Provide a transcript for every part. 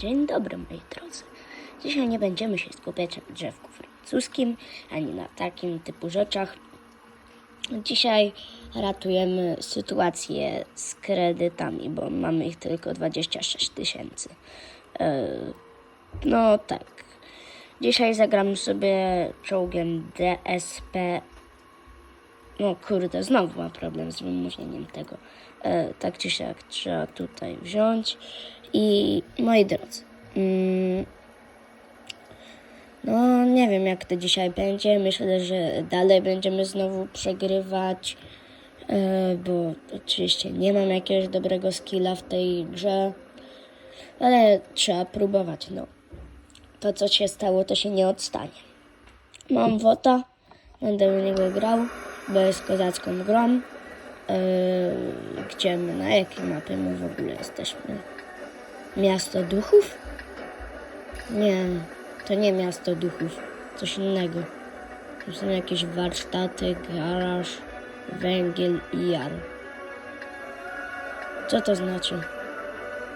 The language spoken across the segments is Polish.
Dzień dobry moi drodzy. Dzisiaj nie będziemy się skupiać na drzewku francuskim, ani na takim typu rzeczach. Dzisiaj ratujemy sytuację z kredytami, bo mamy ich tylko 26 tysięcy. E, No tak. Dzisiaj zagram sobie czołgiem DSP. No kurde, znowu mam problem z wymówieniem tego. E, tak czy siak trzeba tutaj wziąć. I moi drodzy, mm, no nie wiem jak to dzisiaj będzie. Myślę, że dalej będziemy znowu przegrywać, e, bo oczywiście nie mam jakiegoś dobrego skilla w tej grze, ale trzeba próbować. No, to co się stało, to się nie odstanie. Mam wota, będę w niego grał, jest kozacką grą. Yy, gdzie my, na jakiej mapie my w ogóle jesteśmy? Miasto duchów? Nie, to nie miasto duchów, coś innego. To są jakieś warsztaty, garaż, węgiel i jar. Co to znaczy?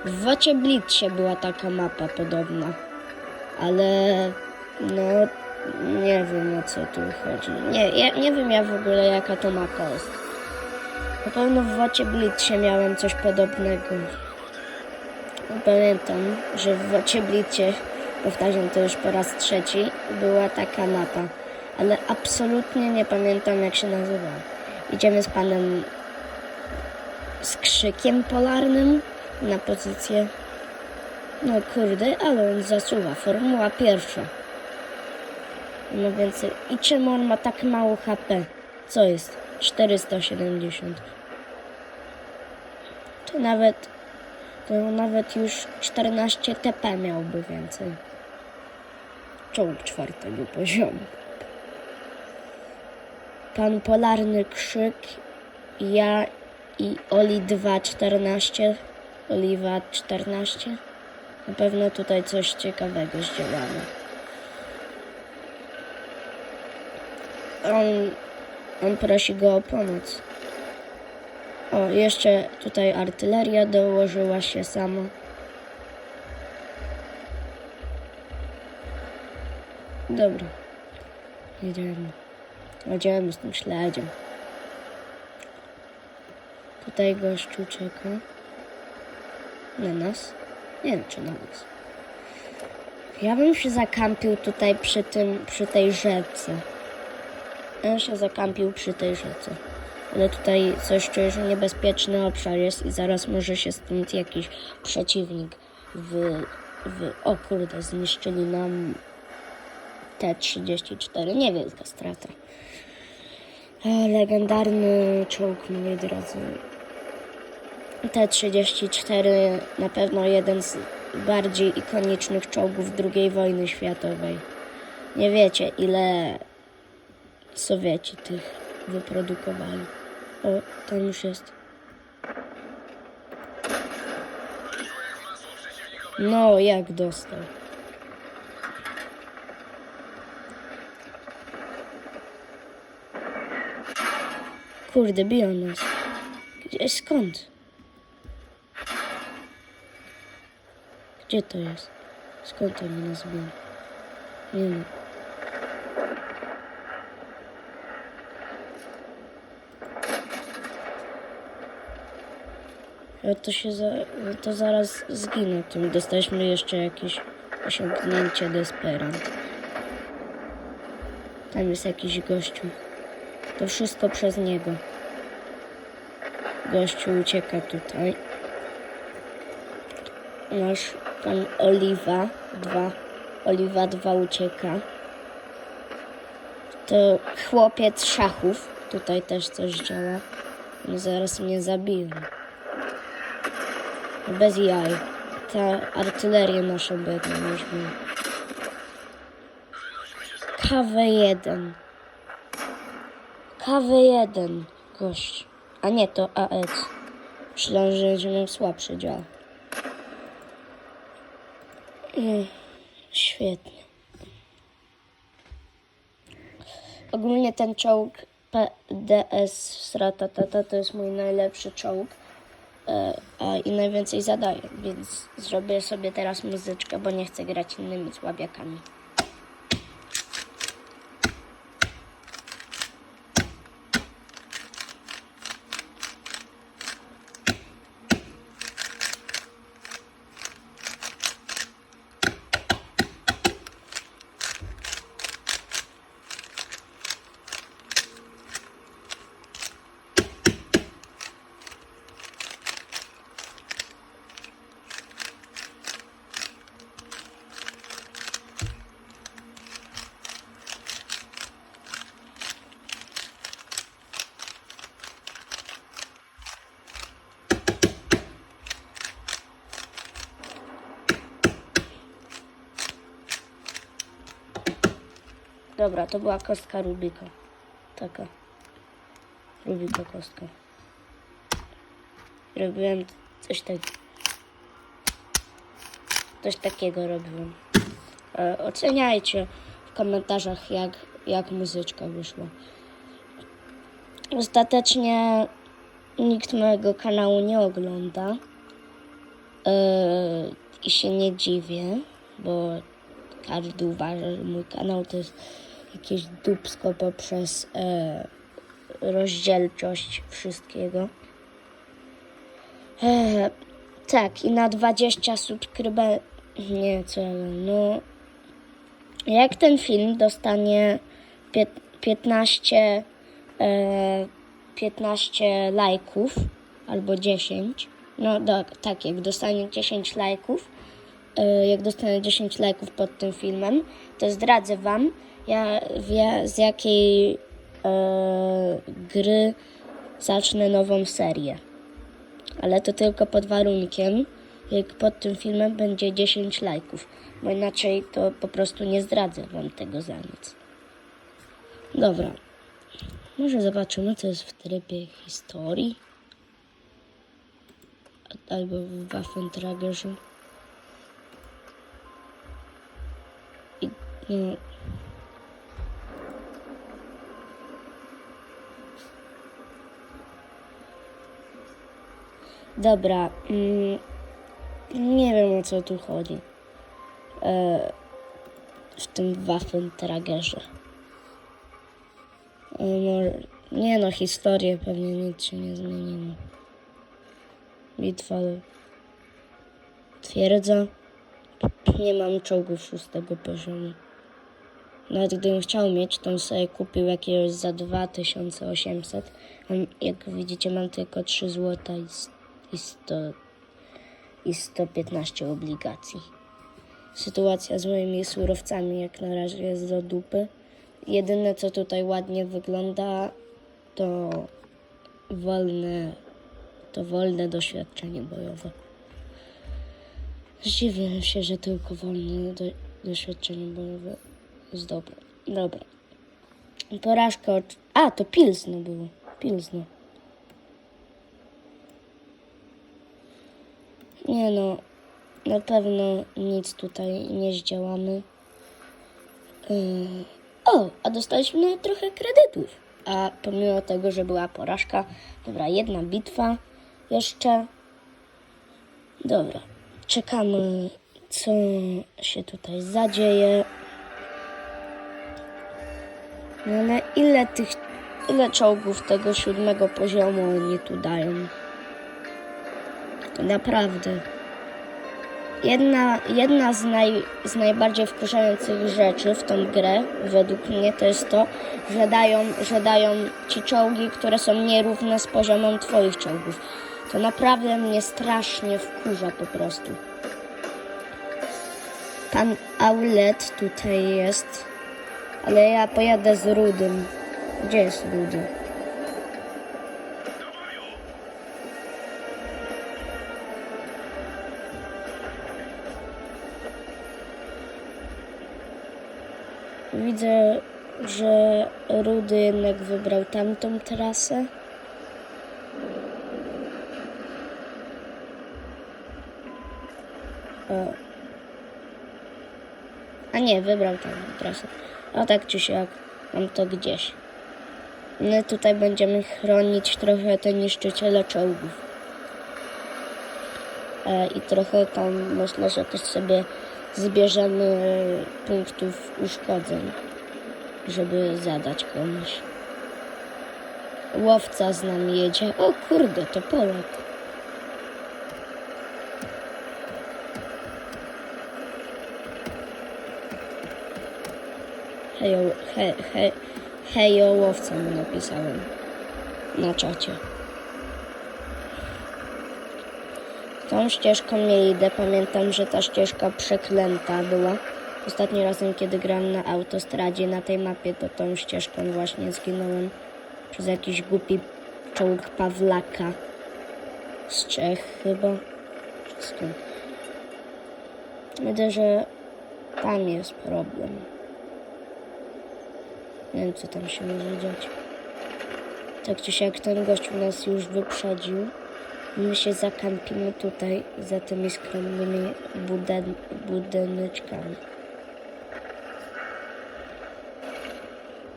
W Wocie Blitzie była taka mapa podobna, ale no nie wiem o co tu chodzi. Nie, ja, nie wiem ja w ogóle jaka to mapa jest. Na pewno w Wocie Blitzie miałem coś podobnego. Pamiętam, że w Wocie Blitzie, powtarzam to już po raz trzeci, była taka mapa, ale absolutnie nie pamiętam jak się nazywała. Idziemy z panem z krzykiem polarnym na pozycję. No kurde, ale on zasuwa. Formuła pierwsza. No więcej. I czemu on ma tak mało HP? Co jest? 470. To nawet to nawet już 14 TP miałby więcej. Czołg czwartego poziomu. Pan Polarny Krzyk, ja i Oli 214, Oliwa 14. Na pewno tutaj coś ciekawego zdziałamy. On, on prosi go o pomoc. O, jeszcze tutaj artyleria dołożyła się sama. Dobra. Jedziemy. Jedziemy z tym śledziem. Tutaj gościu czeka. Na nas? Nie wiem, czy na nas. Ja bym się zakampił tutaj przy tym, przy tej rzece. Bym się zakampił przy tej rzece. Ale tutaj coś czuję, że niebezpieczny obszar jest i zaraz może się stąd jakiś przeciwnik w... w o kurde, zniszczyli nam T-34. Niewielka strata. E, Legendarny czołg, moi drodzy. T-34 na pewno jeden z bardziej ikonicznych czołgów II wojny światowej. Nie wiecie, ile Sowieci tych wyprodukowali. O, tam już jest. No, jak dostał. Kurde, biją nas. Gdzie, skąd? Gdzie to jest? Skąd oni nas biją? Nie. To się za, to zaraz zginę tym. Dostaliśmy jeszcze jakieś osiągnięcie desperant. Tam jest jakiś gościu. To wszystko przez niego. Gościu ucieka tutaj. Nasz pan Oliwa 2. Oliwa 2 ucieka. To chłopiec szachów. Tutaj też coś działa. No zaraz mnie zabiją. Bez jaj. Ta artyleria naszą biedną weźmie. KW1. KW1. Gość. A nie, to AS. Myślałem, że będzie miał słabszy dział. Mm, Świetnie. Ogólnie ten czołg PDS Sratatata to jest mój najlepszy czołg. E, a i najwięcej zadaję, więc zrobię sobie teraz muzyczkę, bo nie chcę grać innymi słabiakami. Dobra, to była kostka Rubika. Taka. Rubika kostka. Robiłem coś tak. Coś takiego robiłem. E, oceniajcie w komentarzach, jak, jak muzyczka wyszła. Ostatecznie nikt mojego kanału nie ogląda. E, I się nie dziwię, bo każdy uważa, że mój kanał to jest jakieś dupsko poprzez e, rozdzielczość wszystkiego. E, tak, i na 20 subskryber... Nie, co no... Jak ten film dostanie pię- 15... E, 15 lajków albo 10, no tak, tak, jak dostanie 10 lajków, e, jak dostanę 10 lajków pod tym filmem, to zdradzę Wam, ja, ja z jakiej e, gry zacznę nową serię. Ale to tylko pod warunkiem, jak pod tym filmem będzie 10 lajków, bo inaczej to po prostu nie zdradzę Wam tego za nic. Dobra, może zobaczymy, co jest w trybie historii. Albo w Waffentragerze. I, no, Dobra, mm, nie wiem o co tu chodzi. E, w tym Waffentragerze. E, może, nie no, historię pewnie nic się nie zmieniło. Bitwa twierdza. Nie mam czołgów szóstego poziomu. Nawet gdybym chciał mieć, to bym sobie kupił jakiegoś za 2800. Mam, jak widzicie, mam tylko 3 złota i, i, 100, i 115 obligacji. Sytuacja z moimi surowcami jak na razie jest do dupy. Jedyne co tutaj ładnie wygląda to wolne, to wolne doświadczenie bojowe. Zdziwiłem się, że tylko wolne do, doświadczenie bojowe jest dobre. Dobra. Porażka. A, to Pilsno było. Pilsno. Nie no, na pewno nic tutaj nie zdziałamy. Yy, O, a dostaliśmy trochę kredytów. A pomimo tego, że była porażka, dobra, jedna bitwa jeszcze. Dobra, czekamy, co się tutaj zadzieje. No ale ile tych, ile czołgów tego siódmego poziomu oni tu dają? Naprawdę. Jedna, jedna z, naj, z najbardziej wkurzających rzeczy w tą grę, według mnie, to jest to, że dają, że dają ci czołgi, które są nierówne z poziomem twoich czołgów. To naprawdę mnie strasznie wkurza po prostu. Pan Aulet tutaj jest, ale ja pojadę z Rudym. Gdzie jest Rudy? Widzę, że Rudy jednak wybrał tamtą trasę. O. A nie, wybrał tamtą trasę. A tak czy siak, mam to gdzieś. My tutaj będziemy chronić trochę te niszczyciele czołgów. e, i trochę tam myślę, że też sobie zbierzemy punktów uszkodzeń, żeby zadać komuś. Łowca z nami jedzie. O kurde, to Polak. Hejo, he, he, hejo łowca mu napisałem na czacie. Tą ścieżką nie idę. Pamiętam, że ta ścieżka przeklęta była. Ostatni razem, kiedy grałem na autostradzie na tej mapie, to tą ścieżką właśnie zginąłem przez jakiś głupi czołg Pawlaka z Czech chyba. Skąd? Widzę, że tam jest problem. Nie wiem, co tam się może dziać. Tak czy siak ten gościu nas już wyprzedził. My się zakampimy tutaj za tymi skromnymi buden budyneczkami.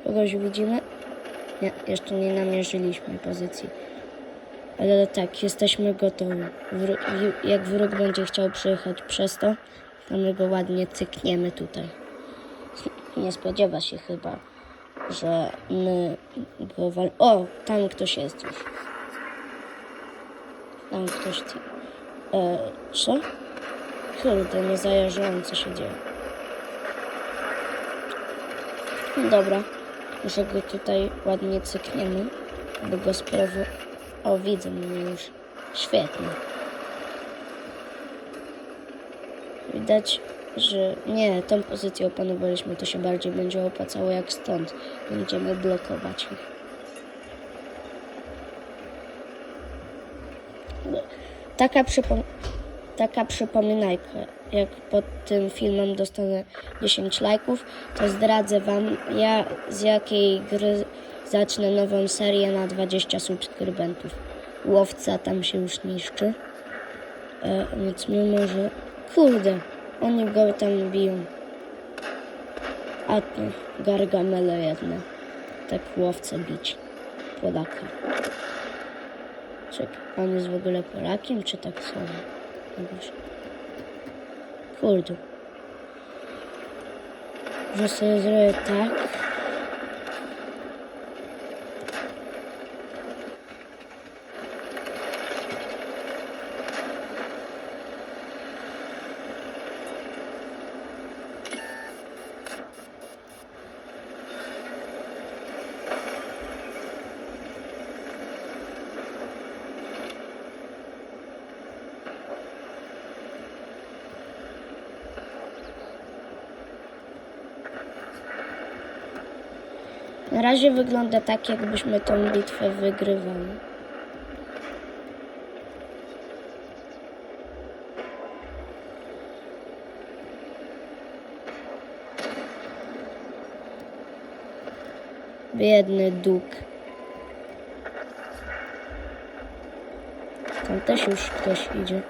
Kogoś widzimy? Nie, jeszcze nie namierzyliśmy pozycji. Ale tak, jesteśmy gotowi. Wró jak wróg będzie chciał przyjechać przez to, to my go ładnie cykniemy tutaj. Nie spodziewa się chyba, że my go wal... O, tam ktoś jest już. Tam ktoś... E, co? Kurde, nie zajarzyłam, co się dzieje. Dobra. Może go tutaj ładnie cykniemy, aby go sprawy... O, widzę mnie już. Świetnie. Widać, że nie, tą pozycję opanowaliśmy, to się bardziej będzie opłacało jak stąd. Będziemy blokować ich. Taka, przypom taka przypominajka, jak pod tym filmem dostanę 10 lajków, to zdradzę Wam, ja z jakiej gry zacznę nową serię na 20 subskrybentów. Łowca tam się już niszczy, e, więc mimo, że... Kurde, oni go tam biją. A tu gargamele jedne. Tak łowcę bić. Polaka. Czekaj, on jest w ogóle Polakiem, czy tak samo? Kurde. Że sobie zrobię tak. Na razie wygląda tak, jakbyśmy tą bitwę wygrywali. Biedny duk. Tam też już ktoś idzie.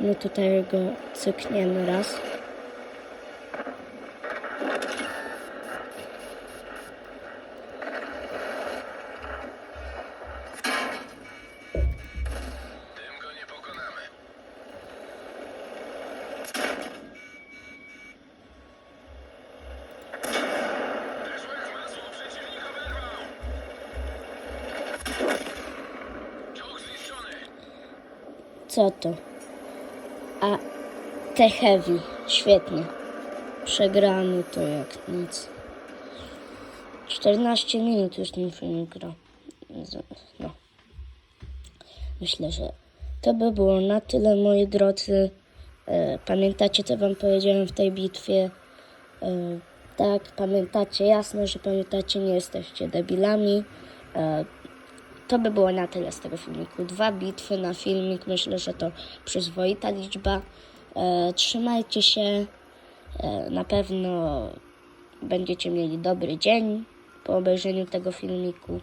No tutaj go cykniemy raz. Co to? A te heavy. Świetnie. Przegramy to jak nic. 14 minut już ten film gra. No. Myślę, że to by było na tyle, moi drodzy. E, pamiętacie, co wam powiedziałem w tej bitwie? E, tak, pamiętacie, jasne, że pamiętacie, nie jesteście debilami. To by było na tyle z tego filmiku. Dwa bitwy na filmik, myślę, że to przyzwoita liczba. E, trzymajcie się. E, na pewno będziecie mieli dobry dzień po obejrzeniu tego filmiku.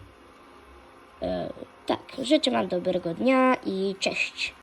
E, tak, życzę Wam dobrego dnia i cześć.